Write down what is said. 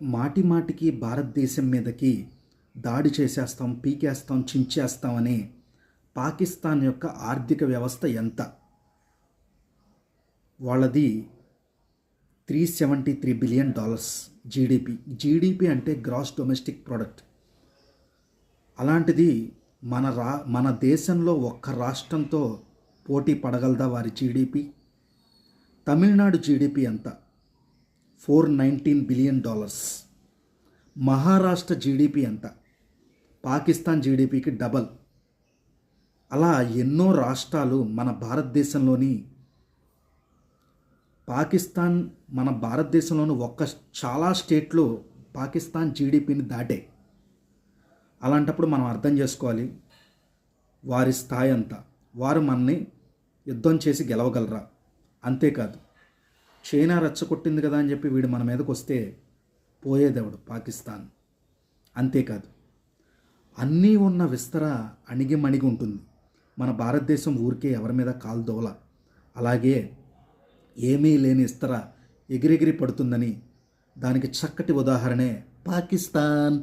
మాటి మాటికి భారతదేశం మీదకి దాడి చేసేస్తాం పీకేస్తాం చించేస్తామని పాకిస్తాన్ యొక్క ఆర్థిక వ్యవస్థ ఎంత? వాళ్ళది three seventy three billion dollars GDP GDP అంటే గ్రాస్ డొమెస్టిక్ ప్రోడక్ట్ అలాంటిది మన రా మన దేశంలో ఒక్క రాష్ట్రంతో పోటీ పడగలదా వారి జీడిపి తమిళనాడు జీడిపి ఎంత? Four nineteen billion dollars. Maharashtra GDP ఎంత? పాకిస్తాన్ జీడిపికి డబల్. అలా ఎన్నో రాష్ట్రాలు మన భారతదేశంలోని పాకిస్తాన్ మన భారతదేశంలోని ఒక్క చాలా స్టేట్లు పాకిస్తాన్ జీడిపిని దాటే. అలాంటప్పుడు మనం అర్థం చేసుకోవాలి వారి స్థాయి అంతా. వారు మనని యుద్ధం చేసి గెలవగలరా? అంతేకాదు. చైనా రెచ్చగొట్టింది కదా అని చెప్పి వీడు మన మీదకు వస్తే పోయేదేవుడు? పాకిస్తాన్. అంతేకాదు అన్నీ ఉన్న విస్తర అణిగి మణిగి ఉంటుంది. మన భారతదేశం ఊరికే ఎవరి మీద కాలు దోల. అలాగే ఏమీ లేని ఇస్తర ఎగిరెగిరి పడుతుందని దానికి చక్కటి ఉదాహరణే పాకిస్తాన్.